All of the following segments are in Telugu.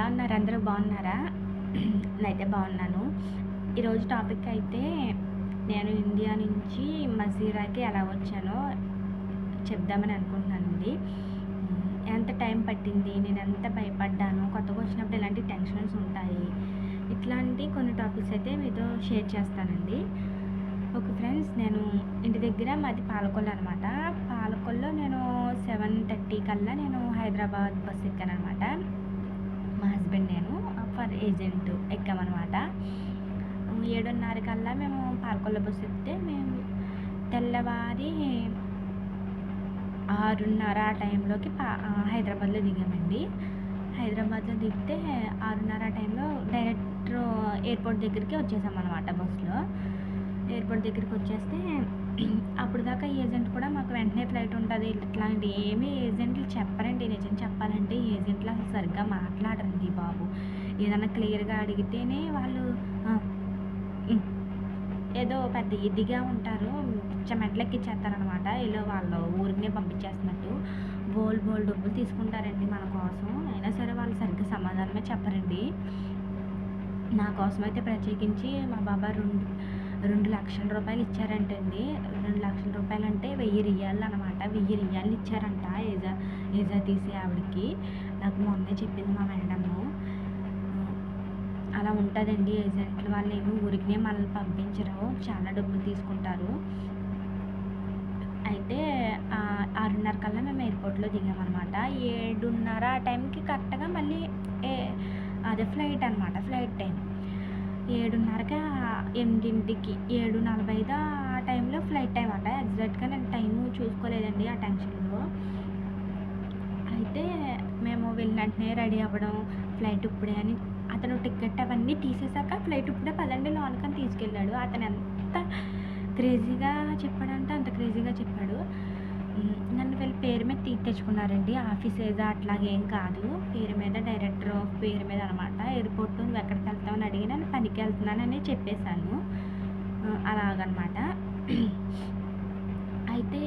ఎలా ఉన్నారు అందరూ బాగున్నారా? నేనైతే బాగున్నాను. ఈరోజు టాపిక్ అయితే నేను ఇండియా నుంచి మజీరాకి ఎలా వచ్చానో చెప్దామని అనుకుంటున్నానండి. ఎంత టైం పట్టింది? నేను ఎంత భయపడ్డాను? కొత్తగా వచ్చినప్పుడు ఎలాంటి టెన్షన్స్ ఉంటాయి? ఇట్లాంటి కొన్ని టాపిక్స్ అయితే మీతో షేర్ చేస్తానండి. ఓకే ఫ్రెండ్స్ నేను ఇంటి దగ్గర మాది పాలకొల్లు అనమాట పాలకొల్లో నేను సెవెన్ థర్టీ కల్లా నేను హైదరాబాద్ బస్ ఎక్కాను అనమాట హస్బెండ్ నేను ఫర్ ఏజెంట్ ఎక్కామన్నమాట. ఏడున్నర కల్లా మేము పాలకొల్ల బస్సు ఎక్కితే మేము తెల్లవారి ఆరున్నర ఆ టైంలోకి పా హైదరాబాద్లో దిగామండి. హైదరాబాద్లో దిగితే ఆరున్నర ఆ టైంలో డైరెక్ట్ ఎయిర్పోర్ట్ దగ్గరికి వచ్చేసాం అనమాట బస్సులో. ఎయిర్పోర్ట్ దగ్గరికి వచ్చేస్తే అప్పుడు దాకా ఏజెంట్ కూడా మాకు వెంటనే ఫ్లైట్ ఉంటుంది. ఇట్లాంటి ఏమీ ఏజెంట్లు చెప్పరండి. నిజం చెప్పాలంటే ఏజెంట్లు అసలు సరిగ్గా మాట్లాడరండి బాబు. ఏదైనా క్లియర్గా అడిగితేనే వాళ్ళు ఏదో పెద్ద ఇదిగా ఉంటారు. చెమెట్లకి ఇచ్చేస్తారనమాట ఇలా వాళ్ళు ఊరికనే పంపించేస్తున్నట్టు. బోల్ బోల్ డబ్బులు తీసుకుంటారండి మన కోసం. అయినా సరే వాళ్ళు సరిగ్గా సమాధానమే చెప్పరండి. నా కోసం అయితే ప్రత్యేకించి మా బాబా రెండు రెండు లక్షల రూపాయలు ఇచ్చారంటండి. రెండు లక్షల రూపాయలు అంటే వెయ్యి రియాలు అనమాట. వెయ్యి రియాలు ఇచ్చారంట ఏజా ఏజా తీసి ఆవిడకి. నాకు మొన్నే చెప్పింది మా మేడము. అలా ఉంటుందండి ఏజెంట్లు. వాళ్ళు ఏమి ఊరికినే మనల్ని పంపించరు. చాలా డబ్బులు తీసుకుంటారు. అయితే ఆరున్నర కల్లా మేము ఎయిర్పోర్ట్లో దిగామన్నమాట. ఏడున్నర ఆ టైంకి కరెక్ట్గా మళ్ళీ ఏ అదే ఫ్లైట్ అనమాట ఫ్లైట్ టైం. ఏడున్నరకి ఎనిమిదింటికి ఏడు నలభై ఐదు ఆ టైంలో ఫ్లైట్ టైం ఎగ్జాక్ట్గా నేను టైం చూసుకోలేదండి ఆ టెన్షన్లో. అయితే మేము వెళ్ళిన వెంటనే రెడీ అవ్వడం ఫ్లైట్ ఇప్పుడే అని అతను టికెట్ అవన్నీ తీసేశాక ఫ్లైట్ ఇప్పుడే పదండి లోనకని తీసుకెళ్ళాడు. అతను ఎంత క్రేజీగా చెప్పాడంటే అంత క్రేజీగా చెప్పాడు. నన్ను వీళ్ళ పేరు మీద తీ తెచ్చుకున్నారండి. ఆఫీస్ ఏదో అట్లాగేం కాదు. పేరు మీద డైరెక్టర్ పేరు మీద అనమాట. ఎయిర్పోర్ట్ నువ్వు ఎక్కడ ఇంటికి వెళ్తున్నానని చెప్పేశాను అలాగనమాట. అయితే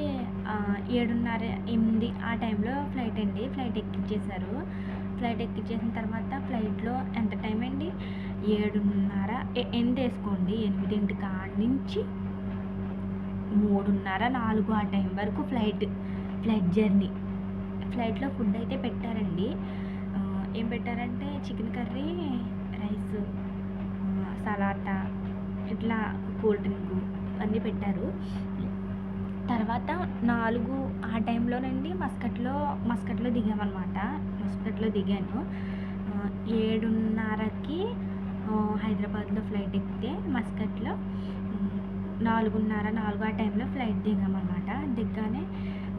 ఏడున్నర ఎనిమిది ఆ టైంలో ఫ్లైట్ అండి ఫ్లైట్ ఎక్కించేశారు ఫ్లైట్ ఎక్కించేసిన తర్వాత ఫ్లైట్లో ఎంత టైం అండి? ఏడున్నర ఎనిమిది వేసుకోండి? ఎనిమిదింటి కాడి నుంచి మూడున్నర నాలుగు ఆ టైం వరకు ఫ్లైట్ ఫ్లైట్ జర్నీ. ఫ్లైట్లో ఫుడ్ అయితే పెట్టారండి. ఏం పెట్టారంటే చికెన్ కర్రీ రైస్. సలాటా ఇట్లా కూల్ డ్రింక్ అన్నీ పెట్టారు. తర్వాత నాలుగు ఆ టైంలోనండి మస్కట్లో మస్కట్లో దిగామన్నమాట. మస్కట్లో దిగాను. ఏడున్నరకి హైదరాబాద్లో ఫ్లైట్ ఎక్కితే మస్కట్లో నాలుగున్నర నాలుగు ఆ టైంలో ఫ్లైట్ దిగామన్నమాట. దిగ్గానే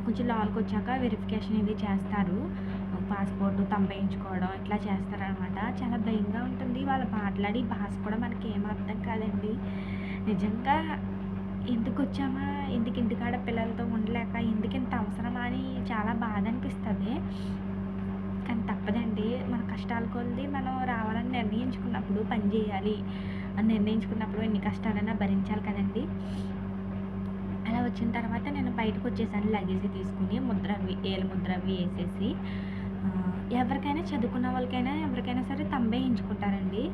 కొంచెం లోపలికి వచ్చాక వెరిఫికేషన్ ఇవి చేస్తారు. పాస్పోర్ట్ తంపేయించుకోవడం ఇట్లా చేస్తారనమాట చాలా భయంగా ఉంటుంది. వాళ్ళు మాట్లాడి భాష కూడా మనకి ఏం అర్థం కాదండి. నిజంగా ఎందుకు వచ్చామా? ఎందుకు ఇంటికాడ పిల్లలతో ఉండలేక? ఎందుకు ఇంత అవసరమా అని చాలా బాధ అనిపిస్తుంది. కానీ తప్పదండి. మన కష్టాల కొలిది మనం రావాలని నిర్ణయించుకున్నప్పుడు పని చేయాలి. అని నిర్ణయించుకున్నప్పుడు ఎన్ని కష్టాలైనా భరించాలి కదండి. అలా వచ్చిన తర్వాత నేను బయటకు వచ్చేసాను. లగేజ్ తీసుకుని ముద్ర అవి ఏలు ముద్ర అవి వేసేసి ఎవరికైనా చదువుకున్న వాళ్ళకైనా ఎవరికైనా సరే తంబేయించుకుంటారండి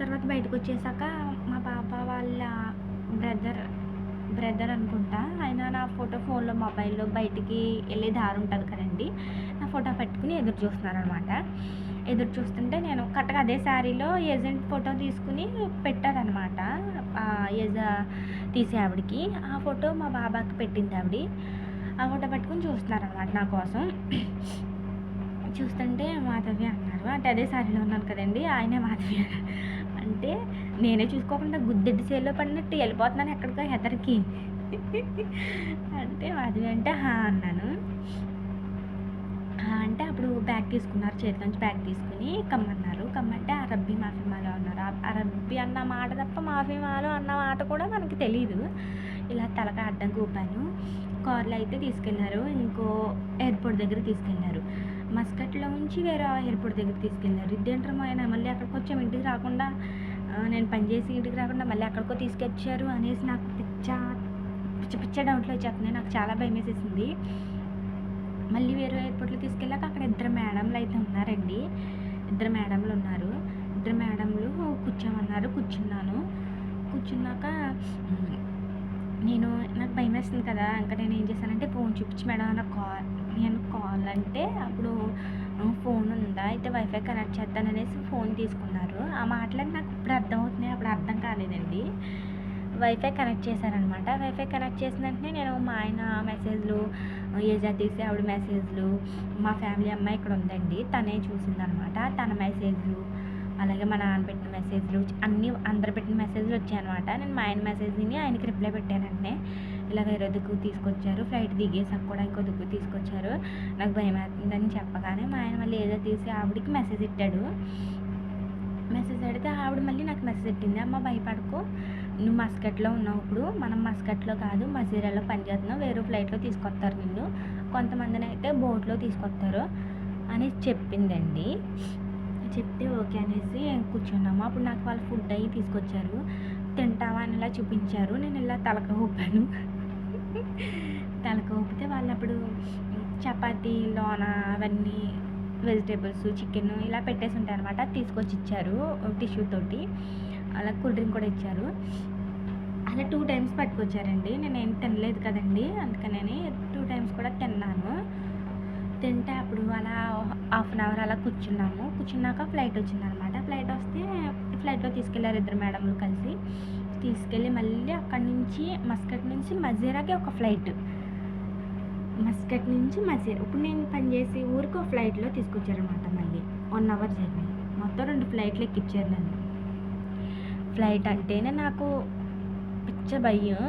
తర్వాత బయటకు వచ్చేసాక మా పాప వాళ్ళ బ్రదర్ బ్రదర్ అనుకుంటా ఆయన నా ఫోటో ఫోన్లో మొబైల్లో బయటికి వెళ్ళే దారి ఉంటుంది కదండి. నా ఫోటో పెట్టుకుని ఎదురు చూస్తున్నారనమాట. ఎదురు చూస్తుంటే నేను కరెక్ట్గా అదే శారీలో ఏజెంట్ ఫోటో తీసుకుని పెట్టారనమాట. ఏజ తీసే ఆవిడకి. ఆ ఫోటో మా బాబాకి పెట్టింది ఆవిడ. ఆ ఫోటో పెట్టుకుని చూస్తున్నారనమాట నా కోసం. చూస్తుంటే మాధవి అన్నారు. అంటే అదే సారీలో ఉన్నాను కదండి ఆయనే మాధవి అంటే నేనే చూసుకోకుండా గుద్దెడ్డి సేల్లో పడినట్టు వెళ్ళిపోతున్నాను ఎక్కడికో హెదర్కి అంటే మాధవి అంటే హా అన్నాను. హా అంటే అప్పుడు బ్యాగ్ తీసుకున్నారు చేతిలోంచి బ్యాగ్ తీసుకుని కమ్మన్నారు. కమ్మంటే అరబ్బీ మాఫీ మాలో అన్నారు. అరబ్బీ అన్న మాట తప్ప మాఫీ మాలో అన్న మాట కూడా మనకి తెలియదు ఇలా తలక అడ్డం కూపాను కార్లో అయితే తీసుకెళ్ళారు. ఇంకో ఎయిర్పోర్ట్ దగ్గర తీసుకెళ్ళారు. మస్కట్లో నుంచి వేరే ఎయిర్పోర్ట్ దగ్గర తీసుకెళ్ళారు. ఇదేంటారు మా ఆయన మళ్ళీ అక్కడికి వచ్చాము ఇంటికి రాకుండా నేను పనిచేసి ఇంటికి రాకుండా మళ్ళీ అక్కడికో తీసుకొచ్చారు అనేసి నాకు పిచ్చ పిచ్చ పిచ్చ డౌట్లు వచ్చేస్తున్నాయి. నాకు చాలా భయం వేసేసింది. మళ్ళీ వేరే ఎయిర్పోర్ట్లో తీసుకెళ్ళాక అక్కడ ఇద్దరు మేడంలు అయితే ఉన్నారండి. ఇద్దరు మేడములు ఉన్నారు. ఇద్దరు మేడంలు కూర్చోమన్నారు కూర్చున్నాను. కూర్చున్నాక నేను నాకు భయం వేస్తుంది కదా ఇంకా నేను ఏం చేశానంటే ఫోన్ చూపించి మేడం నాకు కాల్ నేను కాల్ అంటే అప్పుడు ఫోన్ ఉందా అయితే వైఫై కనెక్ట్ చేస్తాను అనేసి ఫోన్ తీసుకున్నారు. ఆ మాటలని నాకు ఇప్పుడు అర్థమవుతున్నాయి. అప్పుడు అర్థం కాలేదండి. వైఫై కనెక్ట్ చేశారనమాట. వైఫై కనెక్ట్ చేసిన వెంటనే నేను మా ఆయన మెసేజ్లు ఏజా తీసి ఆవిడ మెసేజ్లు మా ఫ్యామిలీ అమ్మాయి ఇక్కడ ఉందండి. తనే చూసిందనమాట. తన మెసేజ్లు అలాగే మా నాన్న పెట్టిన మెసేజ్లు అన్నీ అందరు పెట్టిన మెసేజ్లు వచ్చాయన్నమాట నేను మా ఆయన మెసేజ్ని ఆయనకి రిప్లై పెట్టానంటే ఇలాగ వేరే దుక్కు తీసుకొచ్చారు. ఫ్లైట్ దిగేసాక కూడా ఇంకో తీసుకొచ్చారు. నాకు భయం అవుతుందని చెప్పగానే మా ఆయన మళ్ళీ ఏదో తీసి ఆవిడకి మెసేజ్ ఇట్టాడు. మెసేజ్ పెడితే ఆవిడ మళ్ళీ నాకు మెసేజ్ పెట్టింది. అమ్మ భయపడకు. నువ్వు మస్కట్లో ఉన్నావు ఇప్పుడు. మనం మస్కట్లో కాదు మసీరాలో పనిచేస్తున్నావు వేరే ఫ్లైట్లో తీసుకొస్తారు నిన్ను. కొంతమందిని అయితే బోట్లో తీసుకొస్తారు. అని చెప్పిందండి. చెప్తే ఓకే అనేసి కూర్చున్నాము? అప్పుడు నాకు వాళ్ళు ఫుడ్ అయ్యి తీసుకొచ్చారు. తింటావా? అని ఇలా చూపించారు. నేను ఇలా తలక ఊపాను. తలకు ఊపితే వాళ్ళు అప్పుడు చపాతీ లోన అవన్నీ వెజిటేబుల్స్ చికెన్ ఇలా పెట్టేసి ఉంటాయి అనమాట తీసుకొచ్చి ఇచ్చారు టిష్యూ తోటి. అలా కూల్ డ్రింక్ కూడా ఇచ్చారు. అలా టూ టైమ్స్ పట్టుకొచ్చారండి. నేను ఏం తినలేదు కదండి. అందుకనే టూ టైమ్స్ కూడా తిన్నాను. తింటే అప్పుడు అలా హాఫ్ అన్ అవర్ అలా కూర్చున్నాము. కూర్చున్నాక ఫ్లైట్ వచ్చిందనమాట ఫ్లైట్ వస్తే ఫ్లైట్లో తీసుకెళ్ళారు ఇద్దరు మేడంలు కలిసి. తీసుకెళ్ళి మళ్ళీ అక్కడి నుంచి మస్కట్ నుంచి మజీరాకి ఒక ఫ్లైట్. మస్కట్ నుంచి మజీరా. ఇప్పుడు నేను పనిచేసే ఊరికి ఒక ఫ్లైట్లో తీసుకొచ్చారనమాట మళ్ళీ. వన్ అవర్ జర్నీ మొత్తం రెండు ఫ్లైట్లు ఎక్కిచ్చారు నన్ను. ఫ్లైట్ అంటేనే నాకు పిచ్చ భయం.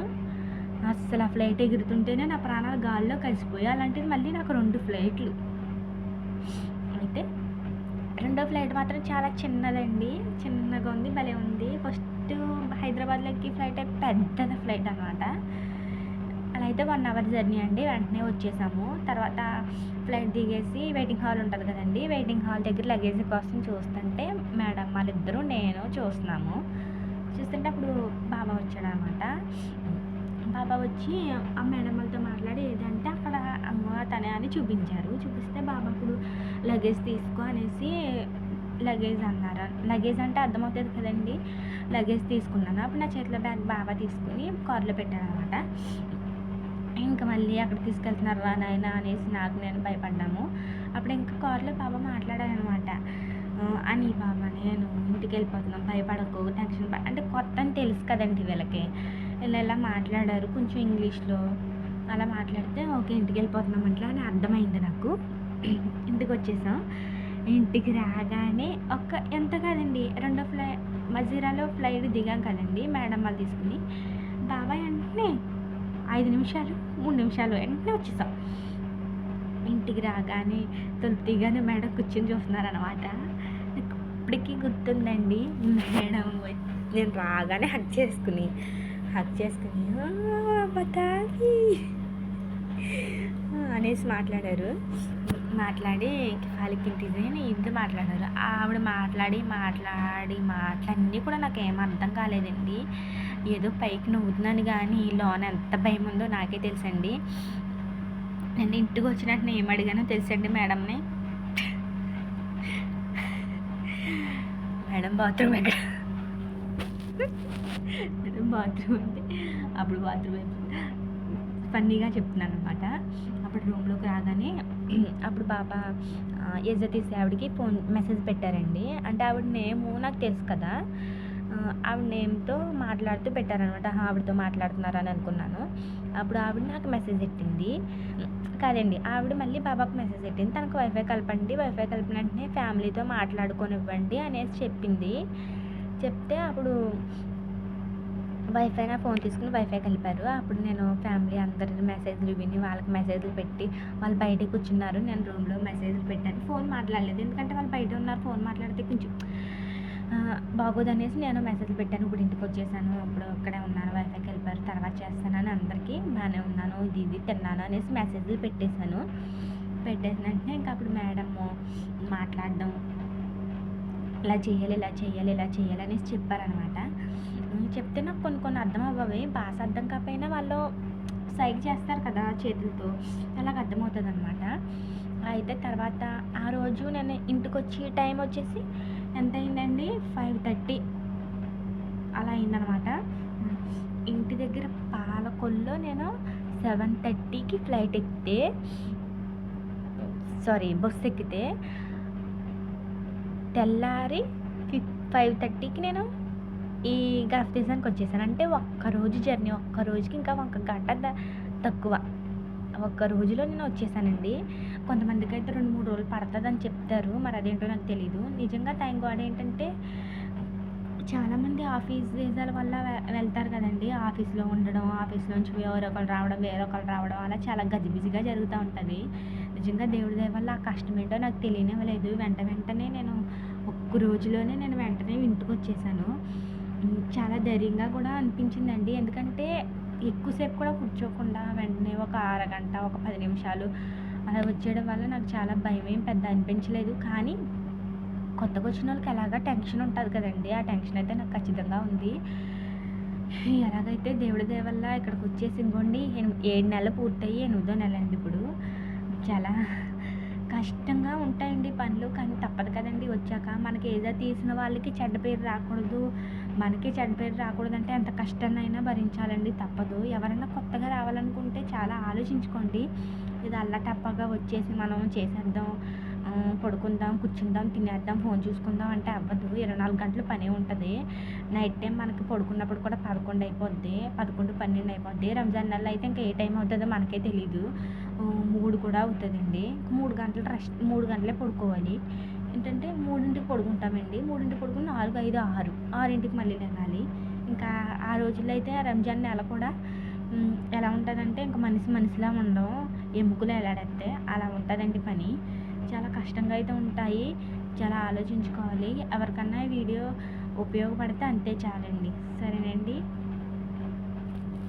అస్సలు ఆ ఫ్లైట్ ఎగురుతుంటేనే నా ప్రాణాలు గాల్లో కలిసిపోయి అలాంటిది మళ్ళీ నాకు రెండు ఫ్లైట్లు. అయితే రెండో ఫ్లైట్ మాత్రం చాలా చిన్నదండి. చిన్నగా ఉంది భలే ఉంది. ఫస్ట్ హైదరాబాద్లోకి ఫ్లైట్ పెద్ద ఫ్లైట్ అనమాట అలా అయితే వన్ అవర్ జర్నీ అండి. వెంటనే వచ్చేసాము. తర్వాత ఫ్లైట్ దిగేసి వెయిటింగ్ హాల్ ఉంటుంది కదండి. వెయిటింగ్ హాల్ దగ్గర లగేజ్ కోసం చూస్తుంటే మేడం వాళ్ళిద్దరూ నేను చూస్తున్నాము. చూస్తుంటే అప్పుడు బాబా వచ్చాడు అనమాట బాబా వచ్చి ఆ మేడం వాళ్ళతో మాట్లాడి ఏదంటే అమ్మ తనే అని చూపించారు. చూపిస్తే బాబా అప్పుడు లగేజ్ తీసుకో అనేసి లగేజ్ అన్నారు? లగేజ్ అంటే అర్థమవుతుంది కదండి. లగేజ్ తీసుకున్నాను. అప్పుడు నా చేతిలో బ్యాగ్ బాబా తీసుకుని కార్లో పెట్టాను అనమాట ఇంకా మళ్ళీ అక్కడ తీసుకెళ్తున్నారు రా నాయన అనేసి నాకు నేను భయపడ్డాము. అప్పుడు ఇంకా కార్లో బాబా మాట్లాడాను అనమాట అని బాబా నేను ఇంటికి వెళ్ళిపోతున్నాం భయపడకు. టెన్షన్ పడ అంటే కొత్త అని తెలుసు కదండి వీళ్ళకి. ఇలా ఇలా మాట్లాడారు? కొంచెం ఇంగ్లీష్లో. అలా మాట్లాడితే ఓకే ఇంటికి వెళ్ళిపోతున్నాం అట్లా అని అర్థమైంది నాకు. ఇంటికి వచ్చేసాం ఇంటికి రాగానే ఒక్క ఎంత కాదండి రెండో ఫ్లై మజీరాలో ఫ్లైట్ దిగాం కదండి మేడం వాళ్ళు తీసుకుని. బాబాయ్ వెంటనే ఐదు నిమిషాలు మూడు నిమిషాలు వెంటనే వచ్చేసాం. ఇంటికి రాగానే తలుపు దిగానే మేడం కూర్చొని చూస్తున్నారనమాట నాకు ఇప్పటికీ గుర్తుందండి మేడం నేను రాగానే హక్ చేసుకుని హక్ చేసుకుని "ఆ, అనేసి మాట్లాడారు. మాట్లాడి వాళ్ళకి డిజైన్ ఇది మాట్లాడారు. ఆవిడ మాట్లాడి మాట్లాడి మాట్లాడి కూడా నాకు ఏం అర్థం కాలేదండి. ఏదో పైకి నవ్వుతున్నాను కానీ లోన ఎంత భయం ఉందో నాకే తెలుసండి. నేను ఇంటికి వచ్చినట్టు నేను ఏం అడిగానో తెలుసండి మేడంని. మేడం బాత్రూమ్ ఎక్కడ? మేడం బాత్రూమ్ అంటే అప్పుడు బాత్రూమ్ ఫన్నీగా చెప్తున్నాను అనమాట అప్పుడు రూమ్లోకి రాగానే అప్పుడు బాబా ఎజ్జ తీసే ఆవిడకి ఫోన్ మెసేజ్ పెట్టారండి. అంటే ఆవిడ నేము నాకు తెలుసు కదా. ఆవిడ నేమ్తో మాట్లాడుతూ పెట్టారనమాట ఆవిడతో మాట్లాడుతున్నారని అనుకున్నాను. అప్పుడు ఆవిడ నాకు మెసేజ్ పెట్టింది. కాదండి ఆవిడ మళ్ళీ బాబాకు మెసేజ్ పెట్టింది. తనకు వైఫై కలపండి వైఫై కలిపిన వెంటనే ఫ్యామిలీతో మాట్లాడుకొనివ్వండి అనేసి చెప్పింది. చెప్తే అప్పుడు వైఫై నా ఫోన్ తీసుకుని వైఫై కలిపారు. అప్పుడు నేను ఫ్యామిలీ అందరి మెసేజ్లు విని వాళ్ళకి మెసేజ్లు పెట్టి వాళ్ళు బయట కూర్చున్నారు. నేను రూమ్లో మెసేజ్లు పెట్టాను. ఫోన్ మాట్లాడలేదు. ఎందుకంటే వాళ్ళు బయట ఉన్నారు. ఫోన్ మాట్లాడితే కొంచెం బాగోదనేసి నేను మెసేజ్ పెట్టాను. ఇప్పుడు ఇంటికి వచ్చేసాను. ఇప్పుడు ఇక్కడే ఉన్నాను. వైఫై కలిపారు. తర్వాత చేస్తానని అందరికీ బాగానే ఉన్నాను. ఇది ఇది తిన్నాను అనేసి మెసేజ్లు పెట్టేశాను. పెట్టేసిన వెంటనే ఇంకా అప్పుడు మేడము మాట్లాడడం ఇలా చేయాలి ఇలా చేయాలి ఇలా చేయాలి అనేసి చెప్పారనమాట చెప్తే నాకు కొన్ని కొన్ని అర్థం అవ్వవి భాష అర్థం కాకపోయినా వాళ్ళు సైగ చేస్తారు కదా చేతులతో. అలాగ అర్థమవుతుంది అనమాట అయితే తర్వాత ఆ రోజు నేను ఇంటికి వచ్చి టైం వచ్చేసి ఎంత అయిందండి ఫైవ్ థర్టీ. అలా అయిందనమాట ఇంటి దగ్గర పాలకొల్లో నేను సెవెన్ థర్టీకి ఫ్లైట్ ఎక్కితే సారీ బస్సు ఎక్కితే తెల్లారి ఫిఫ్ ఫైవ్ థర్టీకి నేను ఈ గల్ఫ్ దేశానికి వచ్చేసాను అంటే ఒక్కరోజు జర్నీ ఒక్క రోజుకి ఇంకా ఒక గంట తక్కువ. ఒక్క రోజులో నేను వచ్చేసానండి. కొంతమందికి అయితే రెండు మూడు రోజులు పడుతుందని చెప్తారు. మరి అదేంటో నాకు తెలీదు. నిజంగా థ్యాంక్ గాడ్ ఏంటంటే చాలామంది ఆఫీస్ వీసాల వల్ల వె- వెళ్తారు కదండి. ఆఫీస్లో ఉండడం ఆఫీస్లో నుంచి ఒకరు రావడం వేరొకరు రావడం అలా చాలా గజిబిజిగా జరుగుతూ ఉంటుంది. నిజంగా దేవుడి దయ వల్ల ఆ కష్టం ఏంటో నాకు తెలియనివ్వలేదు. వెంట వెంటనే నేను ఒక్క రోజులోనే నేను వెంటనే ఇంటికి వచ్చేసాను చాలా ధైర్యంగా కూడా అనిపించిందండి. ఎందుకంటే ఎక్కువసేపు కూడా కూర్చోకుండా వెంటనే ఒక అరగంట ఒక పది నిమిషాలు అలా వచ్చేయడం వల్ల నాకు చాలా భయం ఏం పెద్ద అనిపించలేదు. కానీ కొత్తగా వచ్చిన వాళ్ళకి ఎలాగా టెన్షన్ ఉంటుంది కదండి. ఆ టెన్షన్ అయితే నాకు ఖచ్చితంగా ఉంది. ఎలాగైతే దేవుడి దయ వల్ల ఇక్కడికి వచ్చేసి ఇంకోండి ఏడు నెలలు పూర్తయ్యి ఎనిమిదో నెల అండి ఇప్పుడు. చాలా కష్టంగా ఉంటాయండి పనులు. కానీ తప్పదు కదండి వచ్చాక మనకి ఏదో తీసిన వాళ్ళకి చెడ్డ పేరు రాకూడదు. మనకి చెడ్డ పేరు రాకూడదంటే ఎంత కష్టాన్నైనా భరించాలండి తప్పదు. ఎవరైనా కొత్తగా రావాలనుకుంటే చాలా ఆలోచించుకోండి. ఇది అల్లటప్పగా వచ్చేసి మనం చేసేద్దాం పడుకుందాం కూర్చుందాం తినేద్దాం ఫోన్ చూసుకుందాం అంటే అవ్వదు. ఇరవై నాలుగు గంటలు పని ఉంటుంది. నైట్ టైం మనకి పడుకున్నప్పుడు కూడా పదకొండు అయిపోద్ది పదకొండు పన్నెండు అయిపోద్ది. రంజాన్ నెలలో అయితే ఇంకా ఏ టైం అవుతుందో మనకే తెలీదు. మూడు కూడా అవుతుందండి. మూడు గంటలు రెస్ట్ మూడు గంటలే పడుకోవాలి. ఏంటంటే మూడింటికి పడుకుంటామండి. మూడింటికి పడుకుని నాలుగు ఐదు ఆరు. ఆరింటికి మళ్ళీ లేవాలి. ఇంకా ఆ రోజుల్లో అయితే రంజాన్ నెల కూడా ఎలా ఉంటుందంటే ఇంకా మనిషి మనిషిలా ఉండవు ఎముకలు ఎలాడేస్తే అలా ఉంటుందండి పని. చాలా కష్టంగా అయితే ఉంటాయి. చాలా ఆలోచించుకోవాలి. ఎవరికన్నా వీడియో ఉపయోగపడితే అంతే చాలండి. సరేనండి.